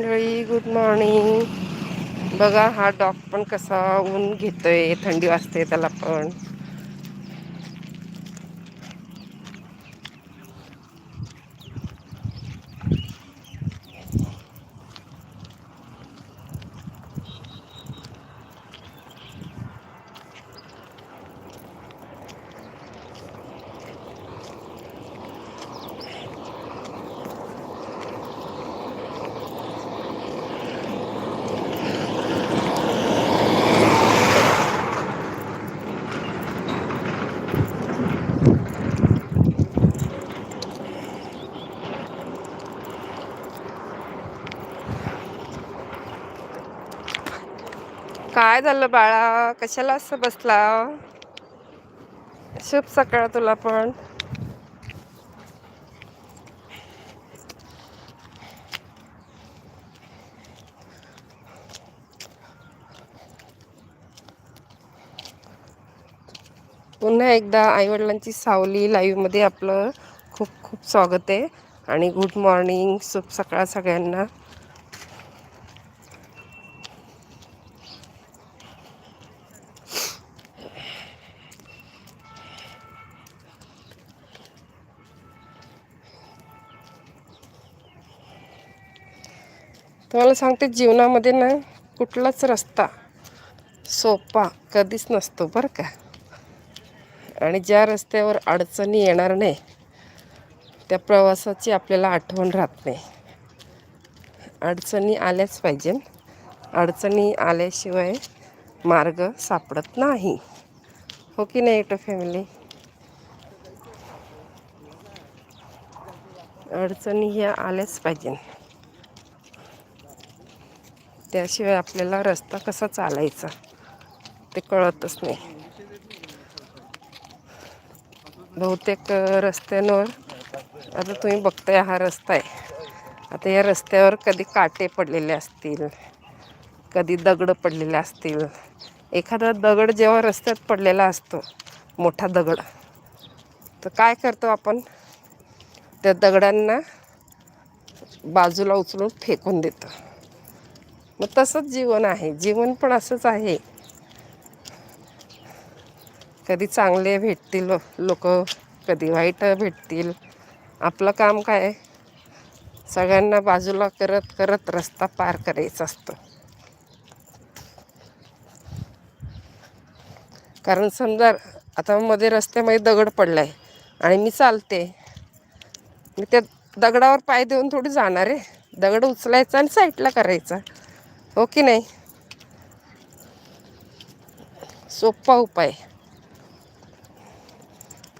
मंडळी good morning बघा हा डॉग पण कसा ऊन घेतोय थंडी वाजते त्याला पण. काय झालं बाळा? कशाला असं बसला? शुभ सकाळ तुला पण. पुन्हा एकदा आईवडिलांची सावली लाईव्हमध्ये आपलं खूप खूप स्वागत आहे. आणि गुड मॉर्निंग शुभ सकाळ सगळ्यांना. तुम्हाला सांगते जीवनामध्ये ना कुठलाच रस्ता सोपा कधीच नसतो बरं का. आणि ज्या रस्त्यावर अडचणी येणार नाही त्या प्रवासाची आपल्याला आठवण राहत नाही. अडचणी आल्याच पाहिजे. अडचणी आल्याशिवाय मार्ग सापडत नाही. हो की नाही एटो फॅमिली? अडचणी ह्या आल्याच पाहिजे. त्याशिवाय आपल्याला रस्ता कसा चालायचा ते कळतच नाही. बहुतेक रस्त्यांवर आता तुम्ही बघताय हा रस्ता आहे. आता या रस्त्यावर कधी काटे पडलेले असतील कधी दगड पडलेले असतील. एखादा दगड जेव्हा रस्त्यात पडलेला असतो मोठा दगड तर काय करतो आपण? त्या दगडांना बाजूला उचलून फेकून देतो. मग तसंच जीवन आहे. जीवन पण असंच आहे. कधी चांगले भेटतील लोक कधी वाईट भेटतील. आपलं काम काय? सगळ्यांना बाजूला करत करत रस्ता पार करायचा असतो. कारण समजा आता मध्ये रस्त्यामध्ये दगड पडला आहे आणि मी चालते. मी त्या दगडावर पाय देऊन थोडी जाणार आहे. दगड उचलायचा आणि साईडला करायचा. हो की नाही? सोपा उपाय.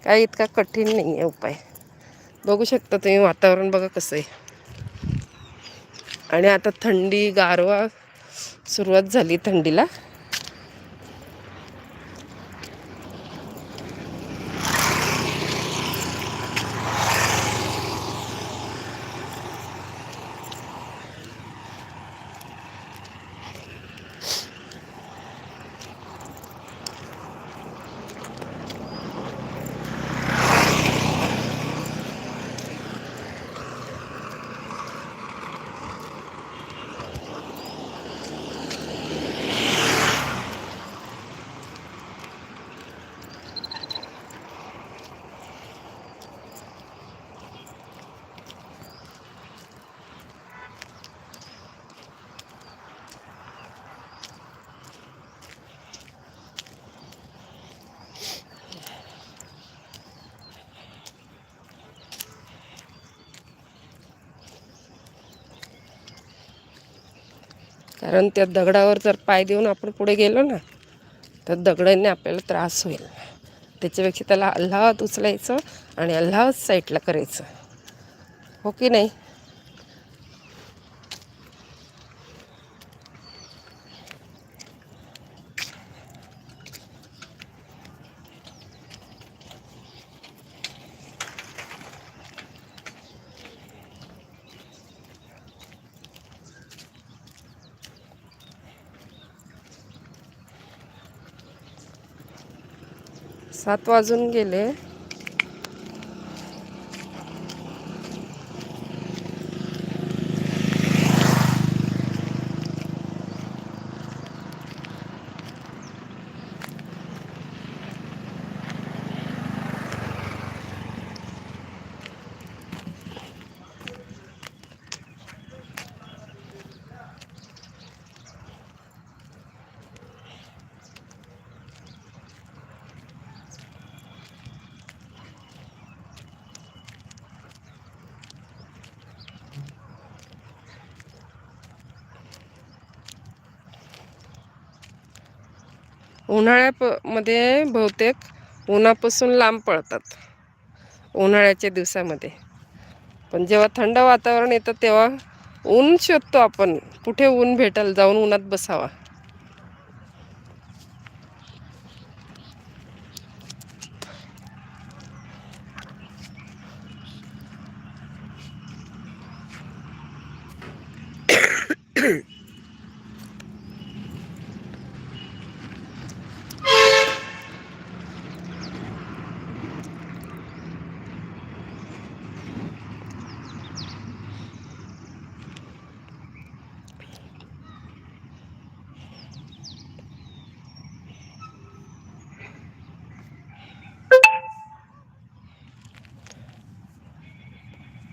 काय इतका कठीण नाही आहे उपाय. बघू शकता तुम्ही वातावरण बघा कसं आहे. आणि आता थंडी गारवा सुरुवात झाली थंडीला. कारण त्या दगडावर जर पाय देऊन आपण पुढे गेलो ना तर दगडांनी आपल्याला त्रास होईल. त्याच्यापेक्षा त्याला अल्लाहात उचलायचं आणि अल्लाहात साईडला करायचं. हो की नाही? सात वाजून गेले. उन्हाळ्यामध्ये बहुतेक उन्हापासून लांब पळतात उन्हाळ्याच्या दिवसामध्ये. पण जेव्हा थंड वातावरण येतं तेव्हा ऊन शोधतो आपण कुठे ऊन भेटेल जाऊन उन्हात बसावा.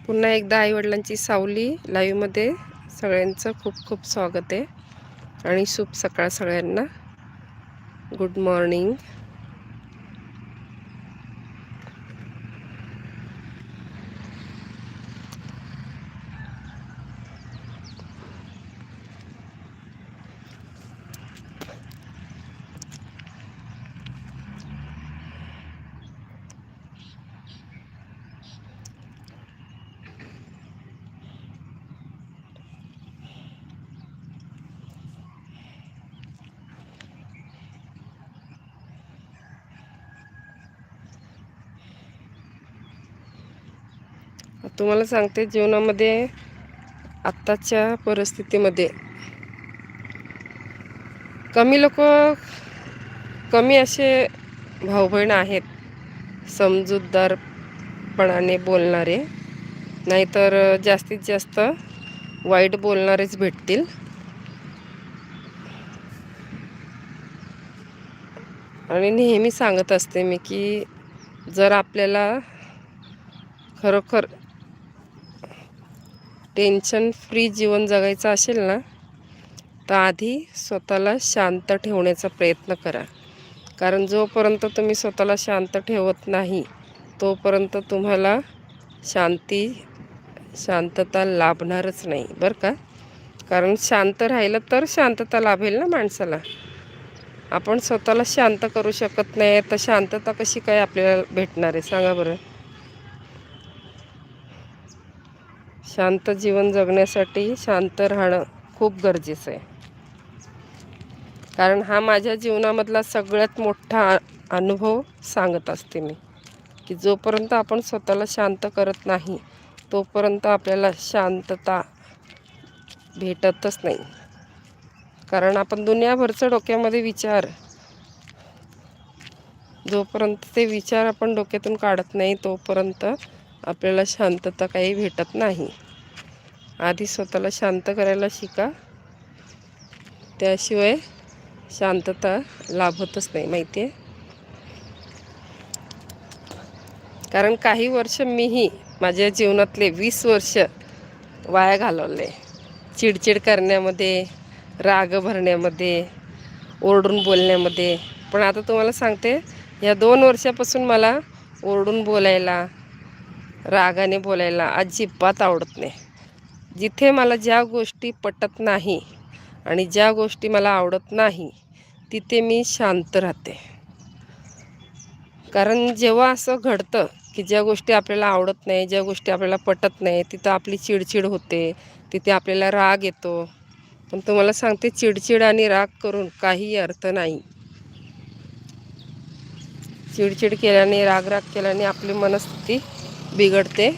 पुन्हा एकदा आईवडिलांची सावली लाईव्हमध्ये सगळ्यांचं खूप खूप स्वागत आहे आणि शुभ सकाळ सगळ्यांना. गुड मॉर्निंग तुम्हाला सांगते जीवनामध्ये आत्ताच्या परिस्थितीमध्ये कमी लोक कमी असे भाऊ बहीण आहेत. समजूतदारपणाने बोलणारे नाहीतर जास्तीत जास्त वाईट बोलणारेच भेटतील. आणि नेहमी सांगत असते मी की जर आपल्याला खरोखर टेन्शन फ्री जीवन जगायचं असेल ना तर आधी स्वतःला शांत ठेवण्याचा प्रयत्न करा. कारण जोपर्यंत तुम्ही स्वतःला शांत ठेवत नाही तोपर्यंत तुम्हाला शांती शांतता लाभणारच नाही बरं का? कारण शांत राहिलं तर शांतता लाभेल ना माणसाला. आपण स्वतःला शांत करू शकत नाही तर शांतता कशी काय आपल्याला भेटणार आहे? सांगा बरं. शांत जीवन जगण्यासाठी शांत राहणं खूप गरजेचं आहे. कारण हा माझ्या जीवनामधला सगळ्यात मोठा अनुभव सांगत असते मी की जोपर्यंत आपण स्वतःला शांत करत नाही तोपर्यंत आपल्याला शांतता भेटतच नाही. कारण आपण दुनियाभरचं डोक्यामध्ये विचार जोपर्यंत ते विचार आपण डोक्यातून काढत नाही तोपर्यंत आपल्याला शांतता काही भेटत नाही. आधी स्वतःला शांत करायला शिका. त्याशिवाय शांतता लाभतच नाही माहिती आहे कारण काही वर्ष मीही माझ्या जीवनातले वीस वर्ष वाया घालवले. चिडचिड करण्यामध्ये राग भरण्यामध्ये ओरडून बोलण्यामध्ये. पण आता तुम्हाला सांगते या दोन वर्षापासून मला ओरडून बोलायला रागाने बोलायला अजिबात आवडत नाही. जिथे मला ज्या गोष्टी पटत नाही आणि ज्या गोष्टी मला आवडत नाही तिथे मी शांत राहते. कारण जेव्हा असं घडतं की ज्या गोष्टी आपल्याला आवडत नाही ज्या गोष्टी आपल्याला पटत नाही तिथं आपली चिडचिड होते तिथे आपल्याला राग येतो. पण तुम्हाला सांगते चिडचिड आणि राग करून काही अर्थ नाही. चिडचिड केल्याने राग राग केल्याने आपली मनस्थिती बिघडते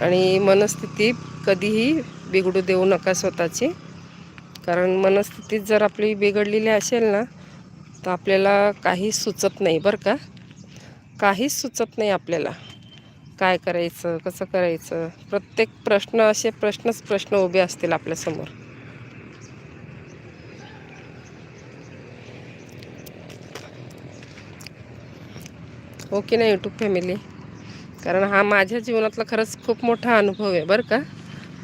आणि मनस्थिती कधीही बिघडू देऊ नका स्वतःची. कारण मनस्थितीत जर आपली बिघडलेली असेल ना तर आपल्याला काही सुचत नाही बरं का. काहीच सुचत नाही आपल्याला. काय करायचं कसं करायचं? प्रत्येक प्रश्न असे प्रश्नच प्रश्न उभे असतील आपल्यासमोर. ओके ना यूट्यूब फॅमिली कारण हा माझ्या जीवनातला खरंच खूप मोठा अनुभव आहे बरं का.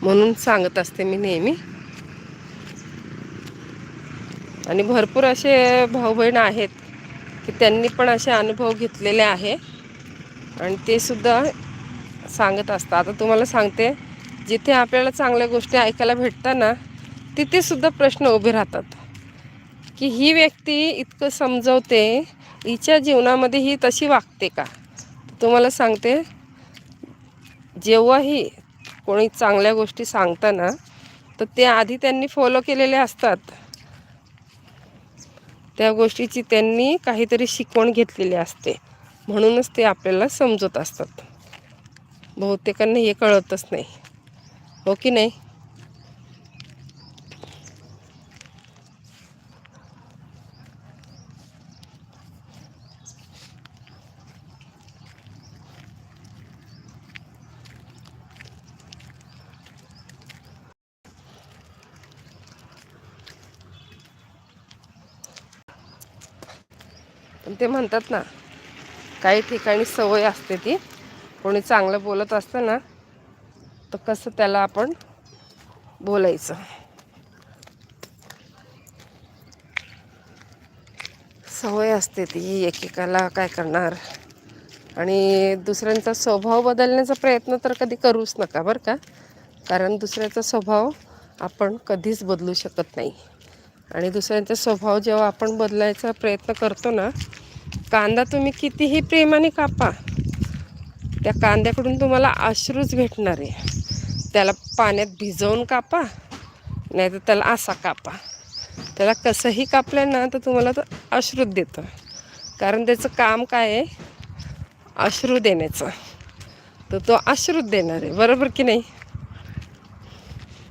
म्हणून सांगत असते मी नेहमी. आणि भरपूर असे भाऊ बहीण आहेत की त्यांनी पण असे अनुभव घेतलेले आहे. आणि ते सुद्धा सांगत असतं आता तुम्हाला सांगते जिथे आपल्याला चांगल्या गोष्टी ऐकायला भेटतात ना तिथे सुद्धा प्रश्न उभे राहतात. की ही व्यक्ती इतकं समजवते हिच्या जीवनामध्ये ही तशी वागते का? तुम्हाला सांगते जेव्हाही कोणी चांगल्या गोष्टी सांगताना तर ते आधी त्यांनी फॉलो केलेले असतात. त्या गोष्टीची त्यांनी काहीतरी शिकवण घेतलेली असते. म्हणूनच ते आपल्याला समजत असतात. बहुतेकांना हे कळतच नाही. हो की नाही? म्हणतात ना काही ठिकाणी सवय असते ती. कोणी चांगलं बोलत असतं ना तर कसं त्याला आपण बोलायचं. सवय असते ती एकेकाला काय करणार. आणि दुसऱ्यांचा स्वभाव बदलण्याचा प्रयत्न तर कधी करूच नका बरं का. कारण दुसऱ्याचा स्वभाव आपण कधीच बदलू शकत नाही. आणि दुसऱ्यांचा स्वभाव जेव्हा आपण बदलायचा प्रयत्न करतो ना कांदा तुम्ही कितीही प्रेमाने कापा त्या कांद्याकडून तुम्हाला अश्रूच भेटणार आहे. त्याला पाण्यात भिजवून कापा नाही तर त्याला असा कापा. त्याला कसंही कापलं ना तर तुम्हाला तो अश्रूत देतं. कारण त्याचं काम काय आहे? अश्रू देण्याचं. तर तो अश्रूत देणार आहे. बरोबर की नाही?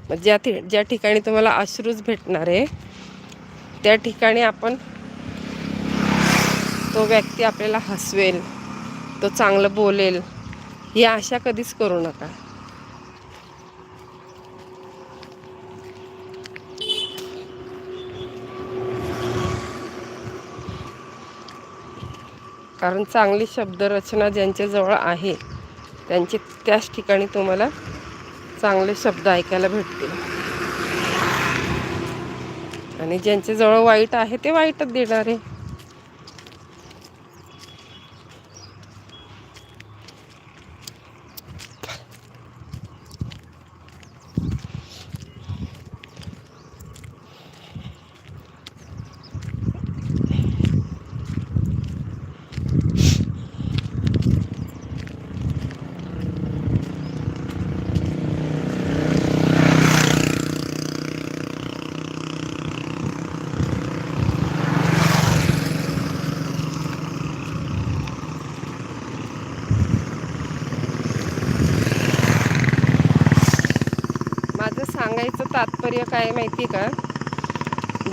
मग ज्या ज्या ठिकाणी तुम्हाला अश्रूच भेटणार आहे त्या ठिकाणी आपण तो व्यक्ती आपल्याला हसवेल तो चांगलं बोलेल ही आशा कधीच करू नका. कारण चांगली शब्दरचना ज्यांच्याजवळ आहे त्यांचे त्याच ठिकाणी तुम्हाला चांगले शब्द ऐकायला भेटतील. आणि ज्यांच्याजवळ वाईट आहे ते वाईटच देणार आहे. तात्पर्य काय माहिती का?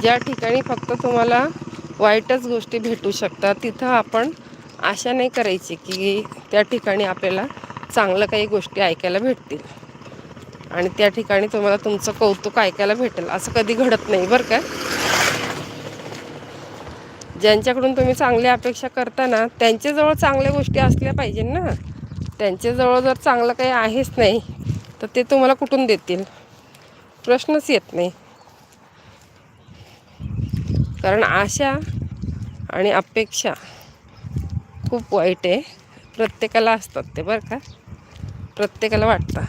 ज्या ठिकाणी फक्त तुम्हाला वाईटच गोष्टी भेटू शकतात तिथं आपण आशा नाही करायची की त्या ठिकाणी आपल्याला चांगलं काही गोष्टी ऐकायला भेटतील. आणि त्या ठिकाणी तुम्हाला तुमचं कौतुक ऐकायला भेटेल. असं कधी घडत नाही बरं का? ज्यांच्याकडून तुम्ही चांगल्या अपेक्षा करता ना त्यांच्याजवळ चांगल्या गोष्टी असल्या पाहिजे ना? त्यांच्याजवळ जर चांगलं काही आहेच नाही तर ते तुम्हाला कुठून देतील? प्रश्नच येत नाही. कारण आशा आणि अपेक्षा खूप वाईट आहे. प्रत्येकाला असतात ते बरं का? प्रत्येकाला वाटतं.